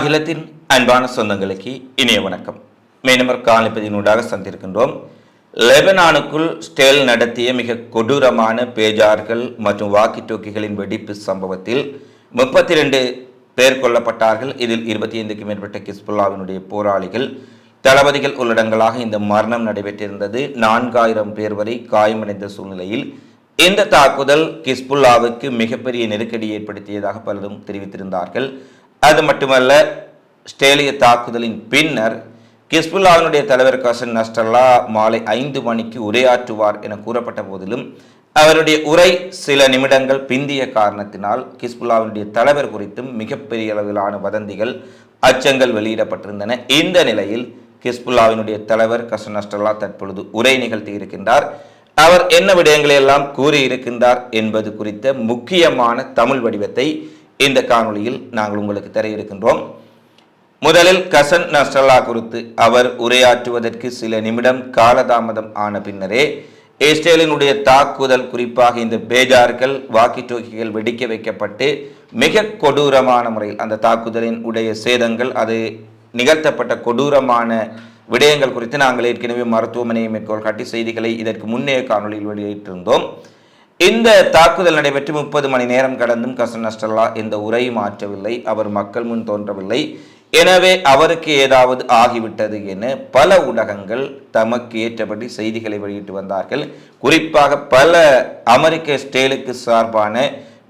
அகிலத்தின் அன்பான சொந்தங்களுக்கு இனிய வணக்கம். மேனமர் காலிப்பதினூடாக சந்திருக்கின்றோம் லெபனானுக்குள் ஸ்டேல் நடத்திய மிக கொடூரமான பேஜார்கள் மற்றும் வாக்கி டோக்கிகளின் வெடிப்பு சம்பவத்தில் முப்பத்தி ரெண்டு பேர் கொல்லப்பட்டார்கள். இதில் இருபத்தி ஐந்துக்கும் மேற்பட்ட கிஸ்புல்லாவினுடைய போராளிகள் தளபதிகள் உள்ளடங்களாக இந்த மரணம் நடைபெற்றிருந்தது. நான்காயிரம் பேர் வரை காயமடைந்த சூழ்நிலையில் இந்த தாக்குதல் கிஸ்புல்லாவுக்கு மிகப்பெரிய நெருக்கடி ஏற்படுத்தியதாக பலரும் தெரிவித்திருந்தார்கள். அது மட்டுமல்ல ஸ்டேலிய தாக்குதலின் பின்னர் கிஸ்புல்லாவினுடைய தலைவர் கசன் நஸ்டல்லா மாலை ஐந்து மணிக்கு உரையாற்றுவார் என கூறப்பட்ட போதிலும் அவருடைய உரை சில நிமிடங்கள் பிந்திய காரணத்தினால் கிஸ்புல்லாவினுடைய தலைவர் குறித்தும் மிகப்பெரிய அளவிலான வதந்திகள் அச்சங்கள் வெளியிடப்பட்டிருந்தன. இந்த நிலையில் கிஸ்புல்லாவினுடைய தலைவர் கசன் நஸ்டல்லா தற்பொழுது உரை நிகழ்த்தி இருக்கின்றார். அவர் என்ன விடயங்களை எல்லாம் கூறியிருக்கின்றார் என்பது குறித்த முக்கியமான தமிழ் வடிவத்தை இந்த காணொளியில் நாங்கள் உங்களுக்கு தர இருக்கின்றோம் முதலில் கசன் நஸ்ரல்லா குறித்து அவர் உரையாற்றுவதற்கு சில நிமிடம் காலதாமதம் ஆன பின்னரே இஸ்ரேலினுடைய தாக்குதல் குறிப்பாக இந்த பேஜார்கள் வாக்கி டோக்கிகள் வெடிக்க வைக்கப்பட்டு மிக கொடூரமான முறையில் அந்த தாக்குதலின் உடைய சேதங்கள் அது நிகழ்த்தப்பட்ட கொடூரமான விடயங்கள் குறித்து நாங்கள் ஏற்கனவே மருத்துவமனையை மேற்கோள் காட்டி செய்திகளை இதற்கு முன்னைய காணொளியில் வெளியிட்டிருந்தோம். இந்த தாக்குதல் நடைபெற்று முப்பது மணி நேரம் கடந்தும் கசன் நஸ்டல்லா இந்த உரை மாற்றவில்லை. அவர் மக்கள் முன் தோன்றவில்லை. எனவே அவருக்கு ஏதாவது ஆகிவிட்டது என பல ஊடகங்கள் தமக்கு ஏற்றபடி செய்திகளை வெளியிட்டு வந்தார்கள். குறிப்பாக பல அமெரிக்க ஸ்டேலுக்கு சார்பான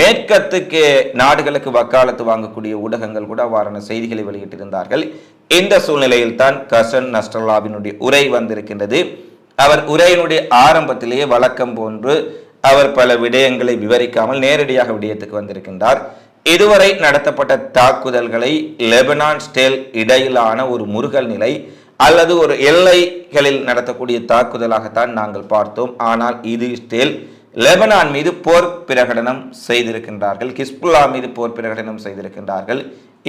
மேற்கத்துக்கு நாடுகளுக்கு வக்காலத்து வாங்கக்கூடிய ஊடகங்கள் கூட அவ்வாறான செய்திகளை வெளியிட்டிருந்தார்கள். இந்த சூழ்நிலையில் தான் கசன் நஸ்டல்லாவினுடைய உரை வந்திருக்கின்றது. அவர் உரையினுடைய ஆரம்பத்திலேயே வழக்கம் போன்று அவர் பல விடயங்களை விவரிக்காமல் நேரடியாக விடயத்துக்கு வந்திருக்கின்றார். இதுவரை நடத்தப்பட்ட தாக்குதல்களை லெபனான் ஸ்டேல் இடையிலான ஒரு முருகல் நிலை அல்லது ஒரு எல்லைகளில் நடத்தக்கூடிய தாக்குதலாகத்தான் நாங்கள் பார்த்தோம். ஆனால் இது ஸ்டேல் லெபனான் மீது போர் பிரகடனம் செய்திருக்கின்றார்கள். கிஸ்புல்லா மீது போர் பிரகடனம் செய்திருக்கின்றார்கள்.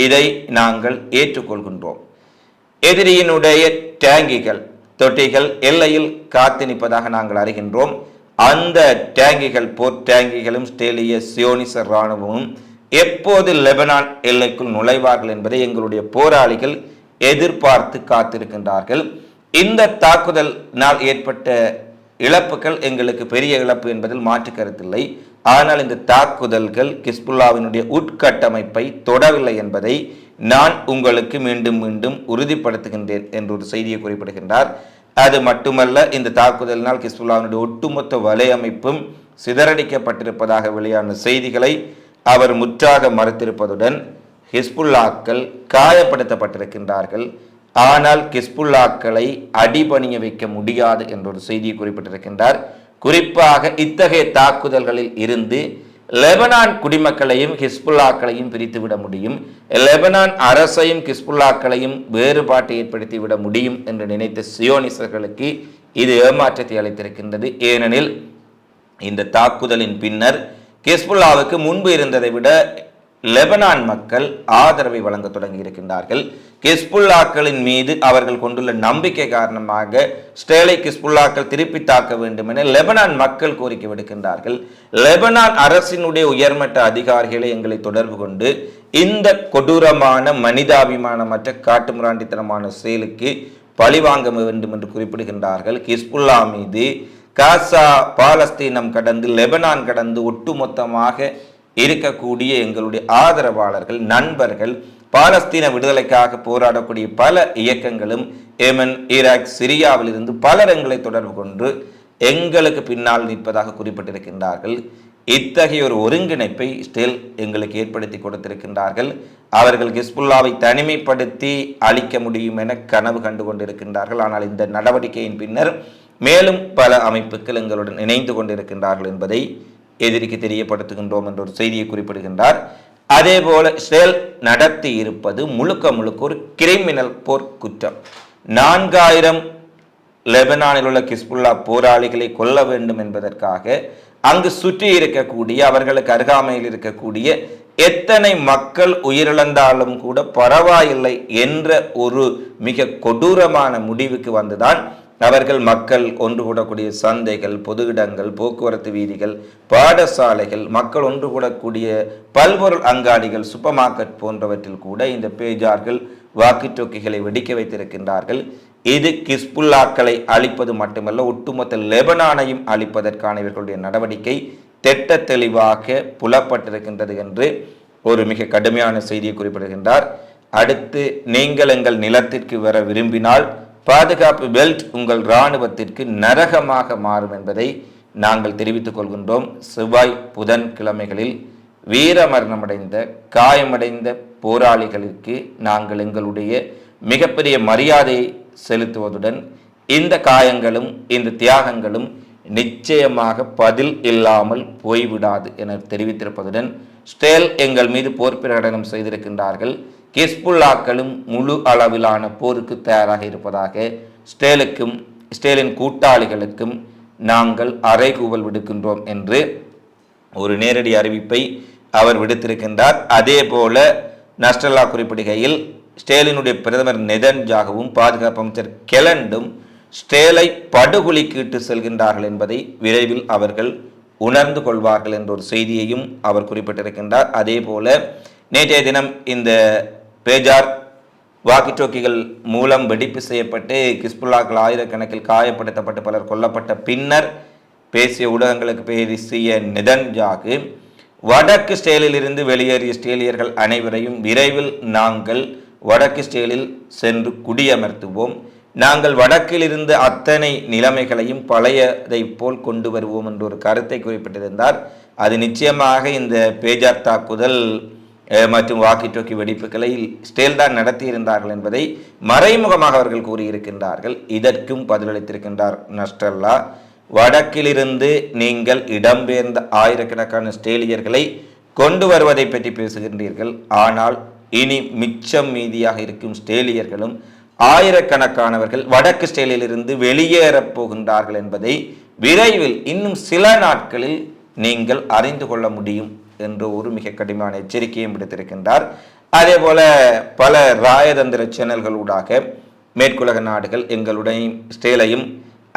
இதை நாங்கள் ஏற்றுக்கொள்கின்றோம். எதிரியினுடைய டேங்கிகள் தொட்டிகள் எல்லையில் காத்து நிற்பதாக நாங்கள் அறிகின்றோம். அந்த டேங்கிகள் போர் டேங்கிகளும் ஸ்டேலிய சியோனிச இராணுவமும் எப்போது லெபனான் எல்லைக்குள் நுழைவார்கள் என்பதை எங்களுடைய போராளிகள் எதிர்பார்த்து காத்திருக்கின்றார்கள். இந்த தாக்குதலினால் ஏற்பட்ட இழப்புகள் எங்களுக்கு பெரிய இழப்பு என்பதில் மாற்று கருத்தில்லை. ஆனால் இந்த தாக்குதல்கள் கிஸ்புல்லாவினுடைய உட்கட்டமைப்பை தொடவில்லை என்பதை நான் உங்களுக்கு மீண்டும் மீண்டும் உறுதிப்படுத்துகின்றேன் என்று ஒரு செய்தியை குறிப்பிடுகின்றார். அது மட்டுமல்ல இந்த தாக்குதலினால் கிஸ்புல்லாவினுடைய ஒட்டுமொத்த வலையமைப்பும் சிதறடிக்கப்பட்டிருப்பதாக வெளியான செய்திகளை அவர் முற்றாக மறுத்திருப்பதுடன் ஹிஸ்புல்லாக்கள் காயப்படுத்தப்பட்டிருக்கின்றார்கள். ஆனால் கிஸ்புல்லாக்களை அடிபணிய வைக்க முடியாது என்ற ஒரு செய்தியை குறிப்பிட்டிருக்கின்றார். குறிப்பாக இத்தகைய தாக்குதல்களில் இருந்து லெபனான் குடிமக்களையும் ஹிஸ்புல்லாக்களையும் பிரித்துவிட முடியும். லெபனான் அரசையும் ஹிஸ்புல்லாக்களையும் வேறுபாட்டை ஏற்படுத்தி விட முடியும் என்று நினைத்த சியோனிசர்களுக்கு இது ஏமாற்றத்தை அளித்திருக்கின்றது. ஏனெனில் இந்த தாக்குதலின் பின்னர் ஹிஸ்புல்லாவுக்கு முன்பு இருந்ததை விட லெபனான் மக்கள் ஆதரவை வழங்க தொடங்கி இருக்கின்றார்கள். கிஸ்புல்லாக்களின் மீது அவர்கள் கொண்டுள்ள நம்பிக்கை காரணமாக ஸ்டேலை கிஸ்புல்லாக்கள் திருப்பி தாக்க வேண்டும் என லெபனான் மக்கள் கோரிக்கை விடுக்கின்றார்கள். லெபனான் அரசினுடைய உயர்மட்ட அதிகாரிகளை எங்களை தொடர்பு கொண்டு இந்த கொடூரமான மனிதாபிமானமற்ற காட்டுமிராண்டித்தனமான செயலுக்கு பழிவாங்க வேண்டும் என்று குறிப்பிடுகின்றார்கள். கிஸ்புல்லா மீது காசா பாலஸ்தீனம் கடந்து லெபனான் கடந்து ஒட்டுமொத்தமாக இருக்கக்கூடிய எங்களுடைய ஆதரவாளர்கள் நண்பர்கள் பாலஸ்தீன விடுதலைக்காக போராடக்கூடிய பல இயக்கங்களும் ஏமன் ஈராக் சிரியாவில் இருந்து பலர் எங்களை தொடர்பு கொண்டு எங்களுக்கு பின்னால் நிற்பதாக குறிப்பிட்டிருக்கின்றார்கள். இத்தகைய ஒரு ஒருங்கிணைப்பை ஸ்டில் எங்களுக்கு ஏற்படுத்தி கொடுத்திருக்கின்றார்கள். அவர்கள் ஹிஸ்புல்லாவை தனிமைப்படுத்தி அளிக்க முடியும் என கனவு கண்டு கொண்டிருக்கின்றார்கள். ஆனால் இந்த நடவடிக்கையின் பின்னர் மேலும் பல அமைப்புகள் எங்களுடன் இணைந்து கொண்டிருக்கின்றார்கள் என்பதை எதிரிக்கு தெரியப்படுத்துகின்றோம் என்ற ஒரு செய்தியை குறிப்பிடுகின்றார். அதே போல இஸ்ரேல் நடத்தி இருப்பது முழுக்க முழுக்க ஒரு கிரிமினல் போர் குற்றம். நான்காயிரம் லெபனானில் உள்ள கிஸ்புல்லா போராளிகளை கொல்ல வேண்டும் என்பதற்காக அங்கு சுற்றி இருக்கக்கூடிய அவர்களுக்கு அருகாமையில் இருக்கக்கூடிய எத்தனை மக்கள் உயிரிழந்தாலும் கூட பரவாயில்லை என்ற ஒரு மிக கொடூரமான முடிவுக்கு வந்துதான் அவர்கள் மக்கள் ஒன்று கூடக்கூடிய சந்தைகள் பொது இடங்கள் போக்குவரத்து வீதிகள் பாடசாலைகள் மக்கள் ஒன்று கூடக்கூடிய பல்பொருள் அங்காடிகள் சூப்பர் மார்க்கெட் போன்றவற்றில் கூட இந்த பேஜார்கள் வாக்குச்சோக்கிகளை வெடிக்க வைத்திருக்கின்றார்கள். இது கிஸ்புல்லாக்களை அழிப்பது மட்டுமல்ல ஒட்டுமொத்த லெபனானையும் அழிப்பதற்கான இவர்களுடைய நடவடிக்கை திட்ட தெளிவாக புலப்பட்டிருக்கின்றது என்று ஒரு மிக கடுமையான செய்தியை குறிப்பிடுகின்றார். அடுத்து நீங்கள் எங்கள் நிலத்திற்கு வர விரும்பினால் பாதுகாப்பு பெல்ட் உங்கள் இராணுவத்திற்கு நரகமாக மாறும் என்பதை நாங்கள் தெரிவித்துக் கொள்கின்றோம். செவ்வாய் புதன் கிழமைகளில் வீரமரணமடைந்த காயமடைந்த போராளிகளுக்கு நாங்கள் எங்களுடைய மிகப்பெரிய மரியாதையை செலுத்துவதுடன் இந்த காயங்களும் இந்த தியாகங்களும் நிச்சயமாக பதில் இல்லாமல் போய்விடாது என தெரிவித்திருப்பதுடன் ஸ்டேல் எங்கள் மீது போர் பிரகடனம் செய்திருக்கின்றார்கள். கிஸ்புல்லாக்களும் முழு அளவிலான போருக்கு தயாராக இருப்பதாக ஸ்டேலுக்கும் ஸ்டேலின் கூட்டாளிகளுக்கும் நாங்கள் அறைகூவல் விடுக்கின்றோம் என்று ஒரு நேரடி அறிவிப்பை அவர் விடுத்திருக்கின்றார். அதே போல நஸ்டல்லா குறிப்பிடுகையில் ஸ்டேலினுடைய பிரதமர் நெதன்ஜாகவும் பாதுகாப்பு அமைச்சர் கெலண்டும் ஸ்டேலை படுகொலிக்கு இட்டு செல்கின்றார்கள் என்பதை விரைவில் அவர்கள் உணர்ந்து கொள்வார்கள் என்ற ஒரு செய்தியையும் அவர் குறிப்பிட்டிருக்கின்றார். அதே போல நேற்றைய தினம் இந்த பேஜார் வாக்கி டோக்கிகள் மூலம் வெடிப்பு செய்யப்பட்டு கிஸ்புல்லாக்கள் ஆயிரக்கணக்கில் காயப்படுத்தப்பட்டு பலர் கொல்லப்பட்ட பின்னர் பேசிய ஊடகங்களுக்கு பேசிய நிதன்ஜாகு. வடக்கு ஸ்டேலில் இருந்து வெளியேறிய ஸ்டேலியர்கள் அனைவரையும் விரைவில் நாங்கள் வடக்கு ஸ்டேலில் சென்று குடியமர்த்துவோம். நாங்கள் வடக்கில் இருந்து அத்தனை நிலைமைகளையும் பழையதை போல் கொண்டு வருவோம் என்ற ஒரு கருத்தை குறிப்பிட்டிருந்தார். அது நிச்சயமாக இந்த பேஜார் தாக்குதல் மற்றும் வாக்கி டோக்கி வெடிப்புகளை ஸ்டேல் தான் நடத்தியிருந்தார்கள் என்பதை மறைமுகமாக அவர்கள் கூறியிருக்கின்றார்கள். இதற்கும் பதிலளித்திருக்கின்றார் நஸ்டல்லா. வடக்கிலிருந்து நீங்கள் இடம்பெயர்ந்த ஆயிரக்கணக்கான ஸ்டேலியர்களை கொண்டு வருவதை பற்றி பேசுகின்றீர்கள். ஆனால் இனி மிச்சம் மீதியாக இருக்கும் ஸ்டேலியர்களும் ஆயிரக்கணக்கானவர்கள் வடக்கு ஸ்டேலிலிருந்து வெளியேறப் போகின்றார்கள் என்பதை விரைவில் இன்னும் சில நாட்களில் நீங்கள் அறிந்து கொள்ள முடியும். என்ற ஒரு மிக கடுமையான எச்சரிக்கையும் விடுத்திருக்கின்றார். அதே போல பல ராயதந்திர சேனல்களூடாக மேற்குலக நாடுகள் எங்களுடைய ஸ்டேலையும்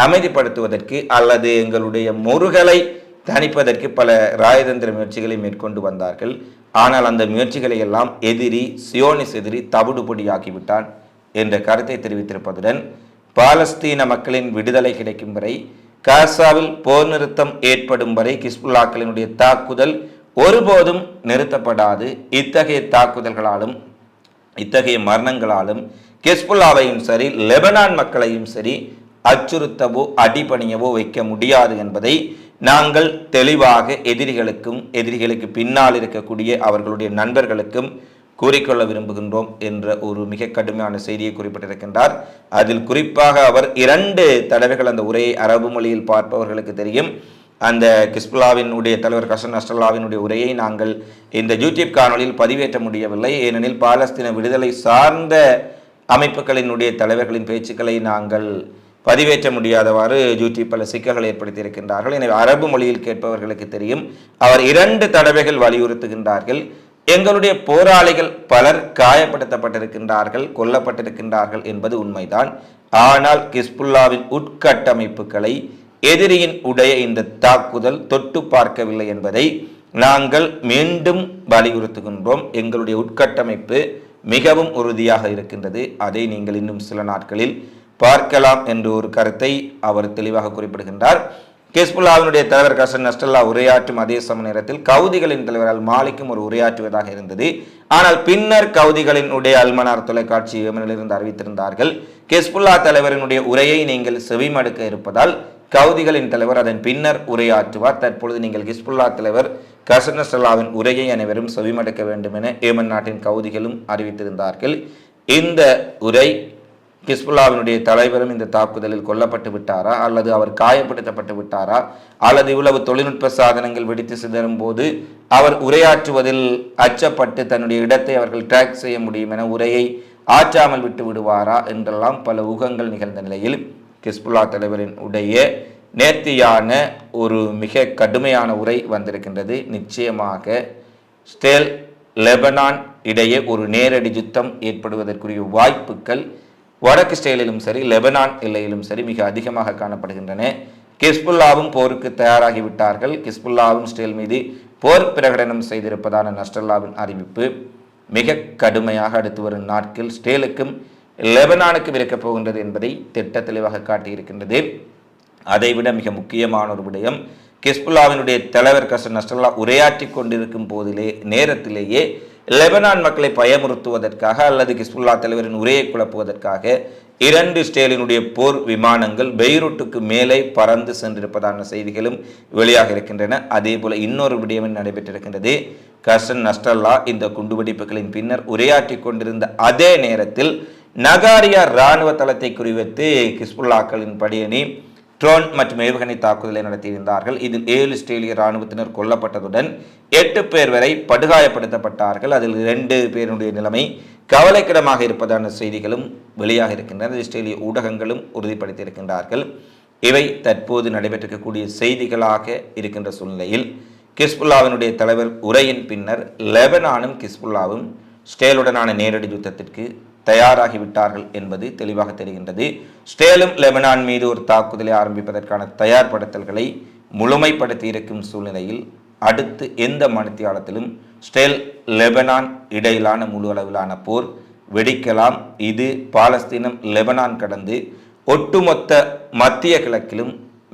அமைதிப்படுத்துவதற்கு அல்லது எங்களுடைய முருகலை தணிப்பதற்கு பல ராயதந்திர முயற்சிகளை மேற்கொண்டு வந்தார்கள். ஆனால் அந்த முயற்சிகளை எல்லாம் எதிரி சியோனிஸ் எதிரி தவிடுபொடியாக்கிவிட்டான் என்ற கருத்தை தெரிவித்திருப்பதுடன் பாலஸ்தீன மக்களின் விடுதலை கிடைக்கும் வரை காசாவில் போர் நிறுத்தம் ஏற்படும் வரை கிஸ்புல்லாக்களினுடைய தாக்குதல் ஒருபோதும் நிறுத்தப்படாது. இத்தகைய தாக்குதல்களாலும் இத்தகைய மரணங்களாலும் கெஸ்புல்லாவையும் சரி லெபனான் மக்களையும் சரி அச்சுறுத்தவோ அடிபணியவோ வைக்க முடியாது என்பதை நாங்கள் தெளிவாக எதிரிகளுக்கும் எதிரிகளுக்கு பின்னால் இருக்கக்கூடிய அவர்களுடைய நண்பர்களுக்கும் கூறிக்கொள்ள விரும்புகின்றோம் என்ற ஒரு மிக கடுமையான செய்தியை குறிப்பிட்டிருக்கின்றார். அதில் குறிப்பாக அவர் இரண்டு தடவைகள் அந்த உரையை அரபு மொழியில் பார்ப்பவர்களுக்கு தெரியும். அந்த கிஸ்புல்லாவினுடைய தலைவர் கசன் அஸ்டல்லாவினுடைய உரையை நாங்கள் இந்த யூடியூப் காணொலியில் பதிவேற்ற முடியவில்லை. ஏனெனில் பாலஸ்தீன விடுதலை சார்ந்த அமைப்புகளினுடைய தலைவர்களின் பேச்சுக்களை நாங்கள் பதிவேற்ற முடியாதவாறு யூடியூப் பல சிக்கல்களை ஏற்படுத்தி இருக்கின்றார்கள் எனவே அரபு மொழியில் கேட்பவர்களுக்கு தெரியும் அவர் இரண்டு தடவைகள் வலியுறுத்துகின்றார்கள். எங்களுடைய போராளிகள் பலர் காயப்படுத்தப்பட்டிருக்கின்றார்கள் கொல்லப்பட்டிருக்கின்றார்கள் என்பது உண்மைதான். ஆனால் கிஸ்புல்லாவின் உட்கட்டமைப்புகளை எதிரியின் உடைய இந்த தாக்குதல் தொட்டு பார்க்கவில்லை என்பதை நாங்கள் மீண்டும் வலியுறுத்துகின்றோம். எங்களுடைய உட்கட்டமைப்பு மிகவும் உறுதியாக இருக்கின்றது. அதை நீங்கள் இன்னும் சில நாட்களில் பார்க்கலாம் என்ற ஒரு கருத்தை அவர் தெளிவாக குறிப்பிடுகின்றார். ஹிஸ்புல்லாவினுடைய தலைவர் கசன் நஸ்டல்லா உரையாற்றும் அதே சம நேரத்தில் கவுதிகளின் தலைவர் அல் மாலிக்கும் ஒரு உரையாற்றுவதாக இருந்தது. ஆனால் பின்னர் கவுதிகளின் உடைய அல்மனார் தொலைக்காட்சி ஏமனிலிருந்து அறிவித்திருந்தார்கள். ஹிஸ்புல்லா தலைவரினுடைய உரையை நீங்கள் செவிமடுக்க இருப்பதால் கவுதிகளின் தலைவர் அதன் பின்னர் உரையாற்றுவார். தற்பொழுது நீங்கள் ஹிஸ்புல்லா தலைவர் கசனசல்லாவின் உரையை அனைவரும் செவிமடுக்க வேண்டும் என ஏமன் நாட்டின் கவுதிகளும் அறிவித்திருந்தார்கள். இந்த உரை ஹிஸ்புல்லாவினுடைய தலைவரும் இந்த தாக்குதலில் கொல்லப்பட்டு விட்டாரா அல்லது அவர் காயப்படுத்தப்பட்டு விட்டாரா அல்லது இவ்வளவு தொழில்நுட்ப சாதனங்கள் வெடித்து சிதறும் போது அவர் உரையாற்றுவதில் அச்சப்பட்டு தன்னுடைய இடத்தை அவர்கள் ட்ராக் செய்ய முடியும் என உரையை ஆற்றாமல் விட்டு விடுவாரா என்றெல்லாம் பல ஊகங்கள் நிகழ்ந்த நிலையில் ஹிஸ்புல்லா தலைவரின் உடைய நேர்த்தியான ஒரு மிக கடுமையான உரை வந்திருக்கின்றது. நிச்சயமாக ஸ்டேல் லெபனான் இடையே ஒரு நேரடி யுத்தம் ஏற்படுவதற்குரிய வாய்ப்புகள் வடக்கு ஸ்டேலிலும் சரி லெபனான் எல்லையிலும் சரி மிக அதிகமாக காணப்படுகின்றன. கிஸ்புல்லாவும் போருக்கு தயாராகிவிட்டார்கள். கிஸ்புல்லாவும் ஸ்டேல் மீது போர் பிரகடனம் செய்திருப்பதான நஸ்டல்லாவின் அறிவிப்பு மிக கடுமையாக அடுத்து வரும் நாட்கள் ஸ்டேலுக்கும் லெபனானுக்கு இருக்கப் போகின்றது என்பதை திட்ட தெளிவாக காட்டியிருக்கின்றது. அதைவிட மிக முக்கியமான ஒரு விடயம் கிஸ்புல்லாவினுடைய தலைவர் கசன் நஸ்ரல்லா உரையாற்றி கொண்டிருக்கும் போதிலே நேரத்திலேயே லெபனான் மக்களை பயமுறுத்துவதற்காக அல்லது கிஸ்புல்லா தலைவரின் உரையை குழப்புவதற்காக இரண்டு ஸ்டேலினுடைய போர் விமானங்கள் பெய்ரூட்டுக்கு மேலே பறந்து சென்றிருப்பதான செய்திகளும் வெளியாக இருக்கின்றன. அதே போல இன்னொரு விடயம் நடைபெற்றிருக்கின்றது. கசன் நஸ்டல்லா இந்த குண்டுவெடிப்புகளின் பின்னர் உரையாற்றி கொண்டிருந்த அதே நேரத்தில் நகாரியா இராணுவ தளத்தை குறிவைத்து ஹிஸ்புல்லாக்களின் படியணி ட்ரோன் மற்றும் ஏவுகணை தாக்குதலை நடத்தியிருந்தார்கள். இதில் ஏழு இஸ்ரேலிய இராணுவத்தினர் கொல்லப்பட்டதுடன் எட்டு பேர் வரை படுகாயப்படுத்தப்பட்டார்கள். அதில் இரண்டு பேருடைய நிலைமை கவலைக்கிடமாக இருப்பதான செய்திகளும் வெளியாக இருக்கின்றன. இஸ்ரேலிய ஊடகங்களும் உறுதிப்படுத்தியிருக்கின்றார்கள். இவை தற்போது நடைபெற்றிருக்கக்கூடிய செய்திகளாக இருக்கின்ற சூழ்நிலையில் கிஸ்புல்லாவினுடைய தலைவர் உரையின் பின்னர் லெபனானும் கிஸ்புல்லாவும் ஸ்டேலுடனான நேரடி யுத்தத்திற்கு தயாராகிவிட்டார்கள் என்பது தெளிவாக தெரிகின்றது. ஸ்டேலும் லெபனான் மீது ஒரு தாக்குதலை ஆரம்பிப்பதற்கான தயார்படுத்தல்களை முழுமைப்படுத்தி இருக்கும் சூழ்நிலையில் அடுத்து எந்த மணித்தியாலத்திலும் ஸ்டேல் லெபனான் இடையிலான முழு அளவிலான போர் வெடிக்கலாம். இது பாலஸ்தீனம் லெபனான் கடந்து ஒட்டுமொத்த மத்திய கிழக்கிலும்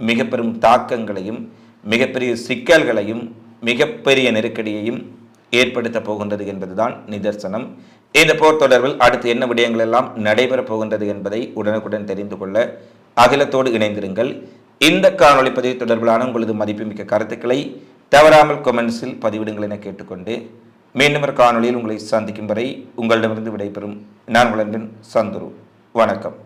மிக பெரும் தாக்கங்களையும் மிகப்பெரிய சிக்கல்களையும் மிகப்பெரிய நெருக்கடியையும் ஏற்படுத்த போகின்றது என்பதுதான் நிதர்சனம். இந்த போர் தொடர்பில் அடுத்து என்ன விடயங்கள் எல்லாம் நடைபெறப் போகின்றது என்பதை உடனுக்குடன் தெரிந்து கொள்ள அகிலத்தோடு இணைந்திருங்கள். இந்த காணொளி பதிவு தொடர்பிலான உங்களது மதிப்புமிக்க கருத்துக்களை தவறாமல் கொமெண்ட்ஸில் பதிவிடுங்கள் என கேட்டுக்கொண்டு மீண்டும் ஒரு காணொளியில் உங்களை சந்திக்கும் வரை உங்களிடமிருந்து விடைபெறும். நான் உங்களின் சந்துரு. வணக்கம்.